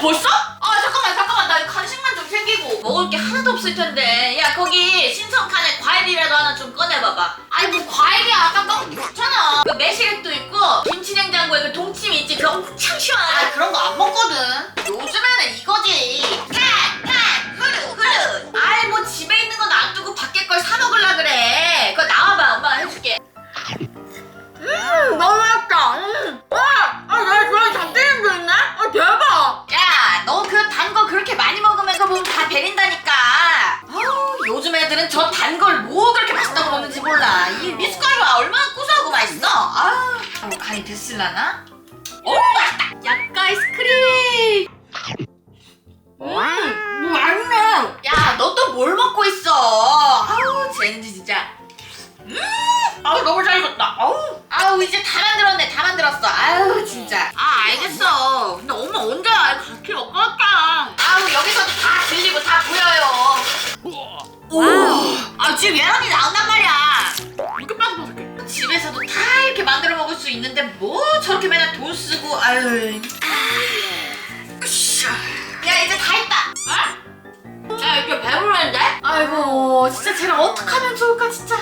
야? 벌써? 아 잠깐만 잠깐만. 나 간식만 좀 챙기고 먹을 게 하나도 없을 텐데. 야 거기 신성칸에 과일이라도 하나 좀 꺼내봐봐. 아니 뭐 과일이야. 아까 너무 좋잖아. 그 매실액도 있고 김치냉장고에 그 동치미 있지. 그거 엄청 시원하다. 아 그런 거 안 먹거든. 요즘에는 이거 요즘 애들은 저 단 걸 뭐 그렇게 맛있다고 먹는지 몰라. 이 미숫가루가 얼마나 고소하고 맛있어. 아우 어, 간이 됐을라나? 오 맛있다! 약간 아이스크림! 음 맛있네. 야 너 또 뭘 먹고 있어? 아우 쟤는지 진짜. 음 아우 너무 잘 익었다. 아우 아우 이제 다 만들었네 다 만들었어 지금 예란이 나온단 말이야 이렇게 빠삭빠삭해 집에서도 다 이렇게 만들어 먹을 수 있는데 뭐 저렇게 맨날 돈 쓰고 아유. 야 이제 다 했다 어? 야 이제 배부른데? 아이고 진짜 쟤를 어떡하면 좋을까 진짜